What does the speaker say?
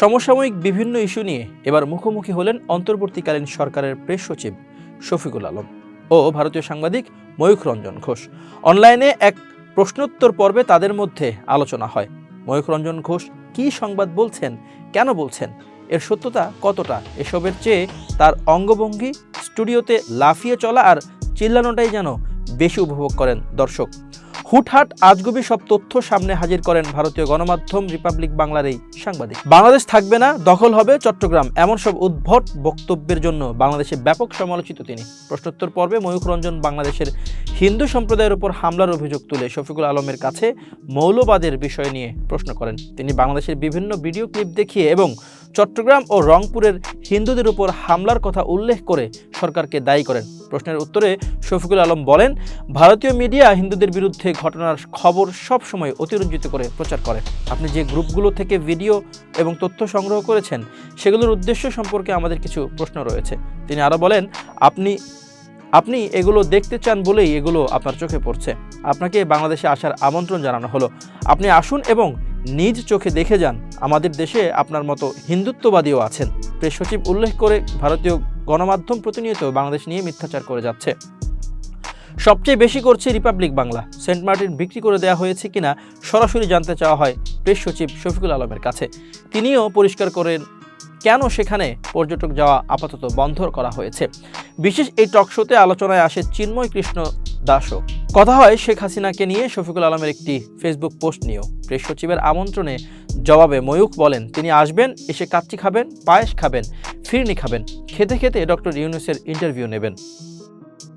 সমসাময়িক বিভিন্ন ইস্যু নিয়ে এবার মুখোমুখি হলেন অন্তর্বর্তীকালীন সরকারের প্রেস সচিব শফিকুল আলম ও ভারতীয় সাংবাদিক ময়ূখ রঞ্জন ঘোষ। অনলাইনে এক প্রশ্নোত্তর পর্বে তাদের মধ্যে আলোচনা হয়। ময়ূখ রঞ্জন ঘোষ কী সংবাদ বলছেন, কেন বলছেন, এর সত্যতা কতটা, এসবের চেয়ে তার অঙ্গভঙ্গি স্টুডিওতে লাফিয়ে চলা আর চিল্লানোটাই যেন বেশি উপভোগ করেন দর্শক। হুটহাট আজগুবি সব তথ্য সামনে হাজির করেন ভারতীয় গণমাধ্যম রিপাবলিক বাংলার এই সাংবাদিক। বাংলাদেশ থাকবে না, দখল হবে চট্টগ্রাম, এমন সব উদ্ভট বক্তব্যের জন্য বাংলাদেশে ব্যাপক সমালোচিত তিনি। প্রশ্নোত্তর পর্বে ময়ূখ রঞ্জন বাংলাদেশের হিন্দু সম্প্রদায়ের উপর হামলার অভিযোগ তুলে শফিকুল আলমের কাছে মৌলবাদের বিষয় নিয়ে প্রশ্ন করেন। তিনি বাংলাদেশের বিভিন্ন ভিডিও ক্লিপ দেখিয়ে এবং চট্টগ্রাম ও রংপুরের হিন্দুদের উপর হামলার কথা উল্লেখ করে সরকারকে দায়ী করেন। প্রশ্নের উত্তরে শফিকুল আলম বলেন, ভারতীয় মিডিয়া হিন্দুদের বিরুদ্ধে ঘটনার খবর সব সময় অতিরঞ্জিত করে প্রচার করে। আপনি যে গ্রুপগুলো থেকে ভিডিও এবং তথ্য সংগ্রহ করেছেন, সেগুলোর উদ্দেশ্য সম্পর্কে আমাদের কিছু প্রশ্ন রয়েছে। তিনি আরও বলেন, আপনি আপনি এগুলো দেখতে চান বলেই এগুলো আপনার চোখে পড়ছে। আপনাকে বাংলাদেশে আসার আমন্ত্রণ জানানো হলো। আপনি আসুন এবং নিজ চোখে দেখে যান, আমাদের দেশে আপনার মতো হিন্দুত্ববাদীও আছেন। প্রেস সচিব উল্লেখ করে ভারতীয় গণমাধ্যম প্রতিনিয়ত বাংলাদেশ নিয়ে মিথ্যাচার করে যাচ্ছে। সবচেয়ে বেশি করছে রিপাবলিক বাংলা। সেন্ট মার্টিন বিক্রি করে দেওয়া হয়েছে কিনা সরাসরি জানতে চাওয়া হয় প্রেস সচিব শফিকুল আলমের কাছে। তিনিও পরিষ্কার করেন কেন সেখানে পর্যটক যাওয়া আপাতত বন্ধ করা হয়েছে। বিশেষ এই টকশোতে আলোচনায় আসে চিন্ময় কৃষ্ণ দাসও। কথা হয় শেখ হাসিনাকে নিয়ে শফিকুল আলমের একটি ফেসবুক পোস্ট নিয়েও। প্রেস সচিবের আমন্ত্রণে জবাবে ময়ূক বলেন, তিনি আসবেন, এসে কাচ্চি খাবেন, পায়েস খাবেন, ফিরনি খাবেন, খেতে খেতে ডক্টর ইউনুসের ইন্টারভিউ নেবেন।